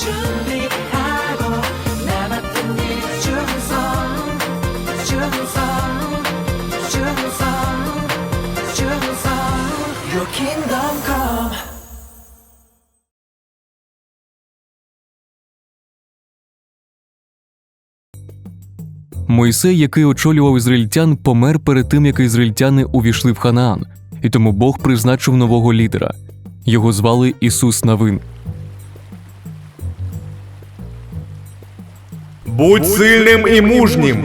준비하고 남았던 일 충성 충성 충성 충성 Your kingdom come Мойсей, який очолював ізраїльтян, помер перед тим, як ізраїльтяни увійшли в Ханаан, і тому Бог призначив нового лідера. Його звали Ісус Навин. Будь сильним і мужнім.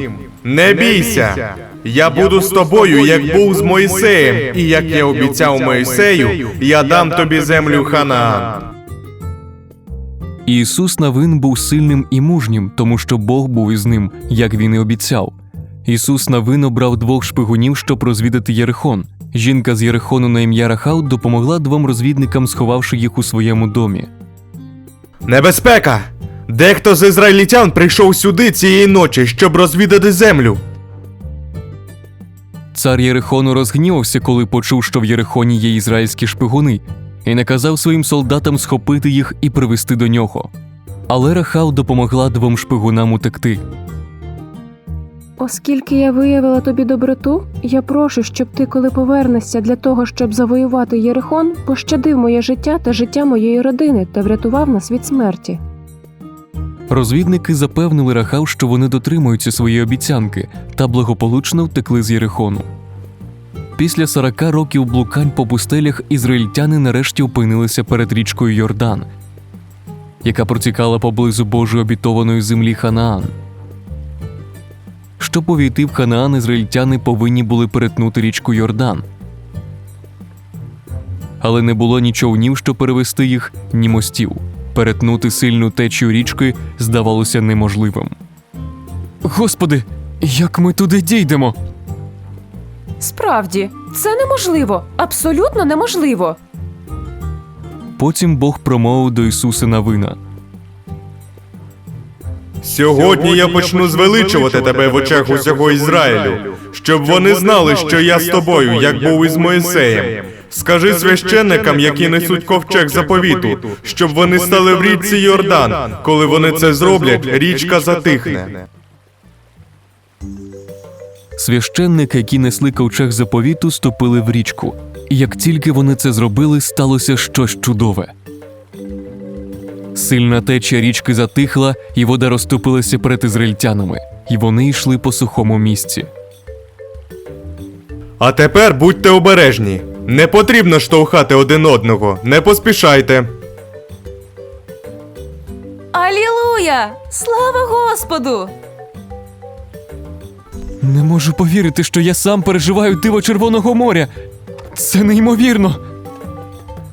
Не бійся. Я буду з тобою, як був з Мойсеєм, і як я обіцяв Мойсею, я дам тобі землю Ханаан. Ісус Навин був сильним і мужнім, тому що Бог був із ним, як він і обіцяв. Ісус Навин обрав двох шпигунів, щоб розвідати Єрихон. Жінка з Єрихону на ім'я Рахау допомогла двом розвідникам, сховавши їх у своєму домі. Небезпека! Дехто з ізраїльтян прийшов сюди цієї ночі, щоб розвідати землю. Цар Єрихону розгнівався, коли почув, що в Єрихоні є ізраїльські шпигуни, і наказав своїм солдатам схопити їх і привести до нього. Але Рахав допомогла двом шпигунам утекти. Оскільки я виявила тобі доброту, я прошу, щоб ти, коли повернешся для того, щоб завоювати Єрихон, пощадив моє життя та життя моєї родини та врятував нас від смерті. Розвідники запевнили Рахав, що вони дотримуються своєї обіцянки та благополучно втекли з Єрихону. Після 40 років блукань по пустелях ізраїльтяни нарешті опинилися перед річкою Йордан, яка протікала поблизу Божої обітованої землі Ханаан. Щоб увійти в Ханаан, ізраїльтяни повинні були перетнути річку Йордан. Але не було ні човнів, щоб перевести їх, ні мостів. Перетнути сильну течію річки здавалося неможливим. Господи, як ми туди дійдемо? Справді, це неможливо, абсолютно неможливо. Потім Бог промовив до Ісуса Навина. Сьогодні я почну звеличувати тебе в очах усього Ізраїлю, щоб вони знали, що я з тобою, як був із Моїсеєм. Скажи священникам, які несуть ковчег заповіту, щоб вони стали в річці Йордан. Коли вони це зроблять, річка затихне. Священники, які несли ковчег заповіту, ступили в річку. І як тільки вони це зробили, сталося щось чудове. Сильна течія річки затихла, і вода розступилася перед ізраїльтянами, і вони йшли по сухому місці. А тепер будьте обережні. Не потрібно штовхати один одного, не поспішайте. Алілуя! Слава Господу! Не можу повірити, що я сам переживаю диво Червоного моря. Це неймовірно.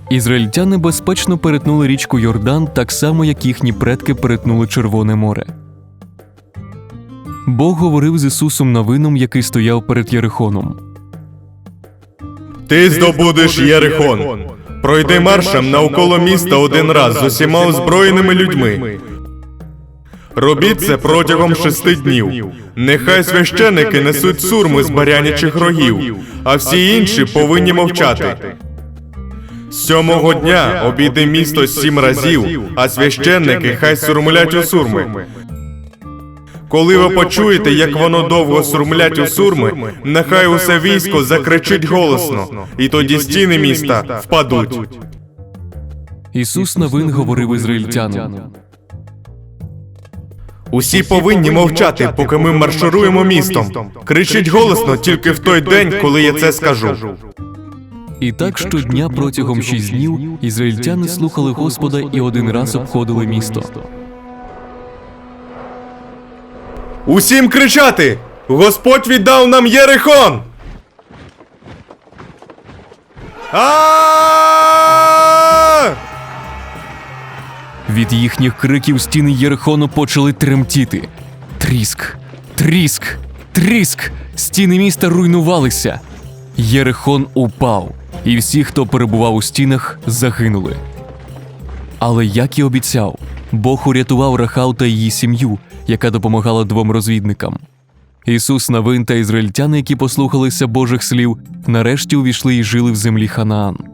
Ізраїльтяни безпечно перетнули річку Йордан так само, як їхні предки перетнули Червоне море. Бог говорив з Ісусом Навином, який стояв перед Єрихоном. Ти здобудеш Єрихон. Пройди маршем навколо міста один раз з усіма озброєними людьми. Робіть це протягом шести днів. Нехай священики несуть сурми з барянячих рогів, а всі інші повинні мовчати. Сьомого дня обійди місто сім разів, а священники хай сурмлять у сурми. Коли ви почуєте, як воно довго сурмлять у сурми, нехай усе військо закричить голосно, і тоді стіни міста впадуть. Ісус Навин говорив ізраїльтянам. Усі повинні мовчати, поки ми маршируємо містом. Кричіть голосно тільки в той день, коли я це скажу. І так щодня протягом шість днів ізраїльтяни слухали Господа і один раз обходили місто. Усім кричати! Господь віддав нам Єрихон! Від їхніх криків стіни Єрихону почали тремтіти. Тріск, тріск, тріск! Стіни міста руйнувалися. Єрихон упав, і всі, хто перебував у стінах, загинули. Але як і обіцяв, Бог урятував Рахав та її сім'ю, яка допомагала двом розвідникам. Ісус Навин та ізраїльтяни, які послухалися Божих слів, нарешті увійшли і жили в землі Ханаан.